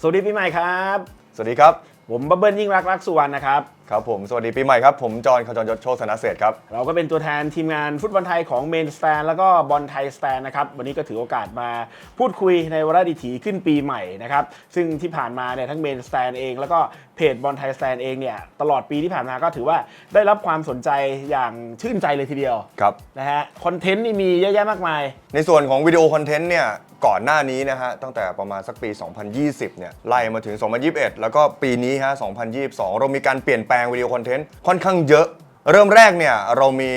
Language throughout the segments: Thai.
สวัสดีปีใหม่ครับ สวัสดีครับ ผมบับเบิ้ลยิ่งรักรักสุวรรณนะครับครับผม สวัสดีปีใหม่ครับ ผมจอห์นขจรยศโชคธนเศรษฐ์ครับ เราก็เป็นตัวแทนทีมงานฟุตบอลไทยของเมนสแตนแล้วก็บอลไทยสแตนนะครับ วันนี้ก็ถือโอกาสมาพูดคุยในวาระดิถีขึ้นปีใหม่นะครับ ซึ่งที่ผ่านมาเนี่ยทั้งเมนสแตนเองแล้วก็เพจบอลไทยสแตนเองเนี่ยตลอดปีที่ผ่านมาก็ถือว่าได้รับความสนใจอย่างชื่นใจเลยทีเดียวครับ นะฮะคอนเทนต์นี่มีเยอะแยะมากมาย ในส่วนของวิดีโอคอนเทนต์เนี่ยก่อนหน้านี้นะฮะตั้งแต่ประมาณสักปี 2020 เนี่ยไล่มาถึง 2021 แล้วก็ปีนี้ฮะ 2022 เรามีการเปลี่ยนแปลงวิดีโอคอนเทนต์ค่อนข้างเยอะ เริ่มแรกเนี่ยเรามี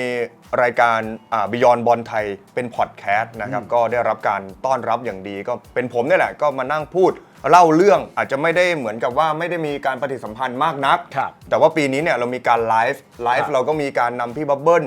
รายการอ่า Beyond บอลไทยเป็นพอดแคสต์นะครับก็ได้รับการต้อนรับอย่างดีก็เป็นผมเนี่ยแหละก็มานั่งพูดเล่าเรื่องอาจจะไม่ได้เหมือนกับว่าไม่ได้มีการปฏิสัมพันธ์มากนักครับแต่ว่าปีนี้เนี่ยเรามีการไลฟ์ไลครัฟ์บเราก็มีการนำพี่บับเบิ้ล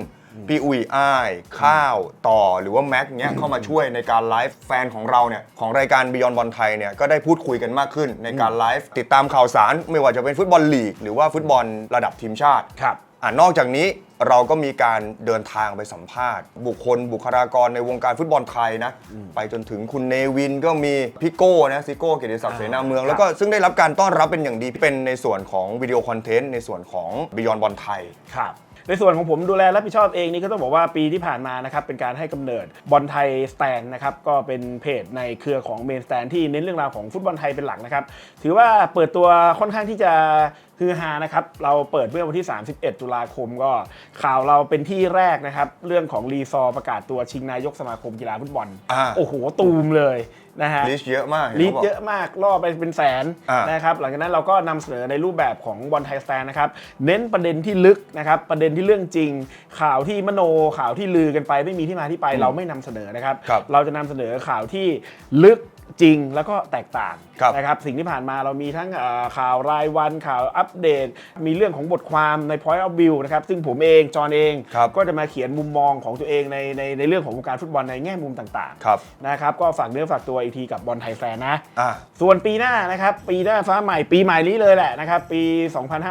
พี่อุ๋ยอ้าย ข้าวต่อหรือว่าแม็กเนี้ยเข้ามาช่วยในการไลฟ์แฟนของเราเนี่ยของรายการ Beyond บอลไทยเนี่ยก็ได้พูดคุยกันมากขึ้น ในการไลฟ์ติดตามข่าวสาร ไม่ว่าจะเป็นฟุตบอลลีก หรือว่าฟุตบอลระดับทีมชาติครับอ่านอกจากนี้ เราก็มีการเดินทางไปสัมภาษณ์ บุคคลบุคลากรในวงการฟุตบอลไทยนะ ไปจนถึงคุณเนวินก็มีพี่โก้นะซิโก้เกียรติศักดิ์เสนาเมืองครับแล้วก็ซึ่งได้รับการต้อนรับเป็นอย่างดีเป็นในส่วนของวิดีโอคอนเทนต์ในส่วนของ Beyond บอลไทยครับในส่วนของผมดูแลรับผิดชอบเองนี่ก็ต้องบอกว่าปีที่ผ่านมานะครับเป็นการให้กำเนิดบอลไทยสแตนนะครับก็เป็นเพจในเครือของเมนสแตนที่เน้นเรื่องราวของฟุตบอลไทยเป็นหลักนะครับถือว่าเปิดตัวค่อนข้างที่จะฮือฮานะครับ เราเปิดเมื่อวันที่ 31 ตุลาคมก็ข่าวเราเป็นที่แรกนะครับ เรื่องของรีซอร์ประกาศตัวชิงนายกสมาคมกีฬาฟุตบอล อ่า โอ้โห ตูมเลย นะฮะลิสต์เยอะมากห็นลีขาดบอกเยอะมากล่อไปเป็นแสนอ่านนะครับหลังจากนั้นเราก็นำเสนอในรูปแบบของบอลไทยสแตนนะครับเน้นประเด็นที่ลึกนะครับประเด็นที่เรื่องจริง ข่าวที่มโนข่าวที่ลือกันไปไม่มีที่มาที่ไปเราไม่นำเสนอนะครับ ครับเราจะนำเสนอข่าวที่ลึกจริงแล้วก็แตกต่างครับนะครับสิ่งที่ผ่านมาเรามีทั้งเอ่อข่าวรายวันข่าวอัปเดต มีเรื่องของบทความใน Point of View นะครับซึ่งผมเองจอห์นเองครับ ก็จะมาเขียนมุมมองของตัวเองในในในเรื่องของวงการฟุตบอลในแง่มุมต่างครับๆนะครับก็ฝากเนื้อฝากตัวอีกทีกับบอลไทยแฟนนะ อ่าส่วนปีหน้านะครับปีหน้าฟ้าใหม่ปีใหม่นี้เลยแหละนะครับปี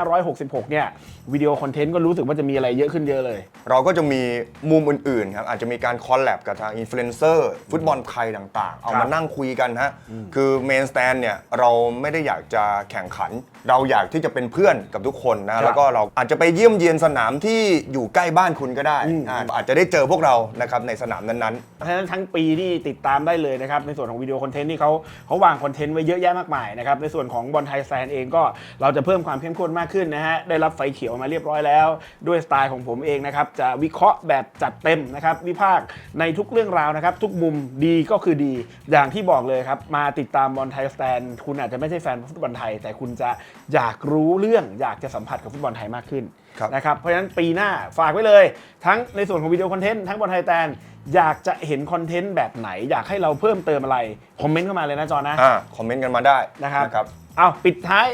2566 เนี่ยวิดีโอคอนเทนต์ก็รู้สึกว่าจะมีอะไรเยอะขึ้นเยอะเลย เราก็จะมีมุมอื่นๆครับอาจจะมีการคอลแลบกับทางอินฟลูเอนเซอร์ฟุตบอลไทยต่างๆ เอาครัมาบนั่งคุยกันฮะคือเมนสแตนเนี่ยเราไม่ได้อยากจะแข่งขัน เราอยากที่จะเป็นเพื่อนกับทุกคนครันะบแล้วก็เราอาจจะไปเยี่ยมเยียนสนามที่อยู่ใกล้บ้านคุณก็ได้อืมอ่าอาจจะได้เจอพวกเรานะครับในสนามนั้นเพราะฉะนั้นทั้งปีนี่ติดตามได้เลยนะครับในส่วนของวิดีโอคอนเทนต์ที่เขาเขาวางคอนเทนต์ไว้เยอะแยะมากมายนะครับในส่วนของบอลไทยแซนเองก็เราจะเพิ่มความเข้มข้นมากขึ้นนะฮะได้รับไฟเขียวมาเรียบร้อยแล้ว ด้วยสไตล์ของผมเองนะครับจะวิเคราะห์แบบจัดเต็มนะครับวิพากษ์ในทุกเรื่องราวนะครับทุกมุมดีก็คือดี อย่างที่บอกเลยครับมาติดตามบอลไทยสแตนคุณอาจจะไม่ใช่แฟนฟุตบอลไทย แต่คุณจะอยากรู้เรื่องอยากจะสัมผัสกับฟุตบอลไทยมากขึ้นนะครับเพราะฉะนั้นปีหน้าฝากไว้เลย ทั้งในส่วนของวิดีโอคอนเทนต์ทั้งบอลไทยแตนอยากจะเห็นคอนเทนต์แบบไหน อยากให้เราเพิ่มเติมอะไร คอมเมนต์เข้ามาเลยนะจอนะๆอ่าคอมเมนต์กันมาได้นะครับ นะครับ เอาปิดท้าย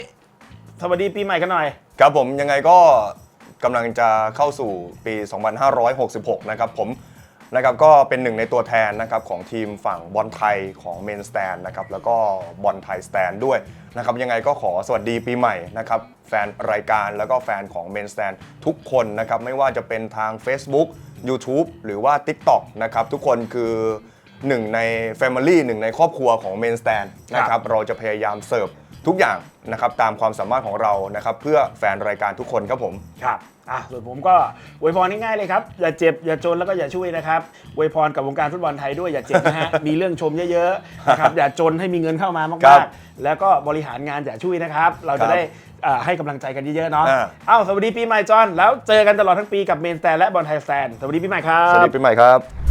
สวัสดีปีใหม่กันหน่อย ครับผมยังไงก็กำลังจะเข้าสู่ปี 2566 นะครับผม นะครับก็เป็นหนึ่งในตัวแทนนะครับของทีมฝั่งบอลไทยของเมนสแตนนะครับแล้วก็บอลไทยสแตนด้วยนะครับยังไงก็ขอสวัสดีปีใหม่นะครับแฟนรายการแล้วก็แฟนของเมนสแตนทุกคนนะครับไม่ว่าจะเป็นทาง Facebook YouTube หรือว่า TikTok นะครับทุกคนคือหนึ่งใน Family หนึ่งในครอบครัวของเมนสแตนนะครับเราจะพยายามเสิร์ฟทุกอย่างนะครับตามความสามารถของเรานะครับเพื่อแฟนรายการทุกคนครับผมครับ อะส่วนผมก็อวยพรง่ายๆเลยครับ อย่าเจ็บ อย่าจนแล้วก็อย่าช่วยนะครับอวยพรกับวงการฟุตบอลไทยด้วยอย่าเจ็บนะฮะ มีเรื่องชมเยอะๆนะครับอย่าจนให้มีเงินเข้ามาครัมากบๆ แล้วก็บริหารงานอย่าช่วยนะครับ เราครัจะบได้อ่าให้กำลังใจกันเยอะๆเนาะอ่า เอ้าสวัสดีปีใหม่จอนแล้วเจอกันตลอดทั้งปีกับเมนสแตนและบอลไทยสแตนสวัสดีปีใหม่ครับ สวัสดีปีใหม่ครับ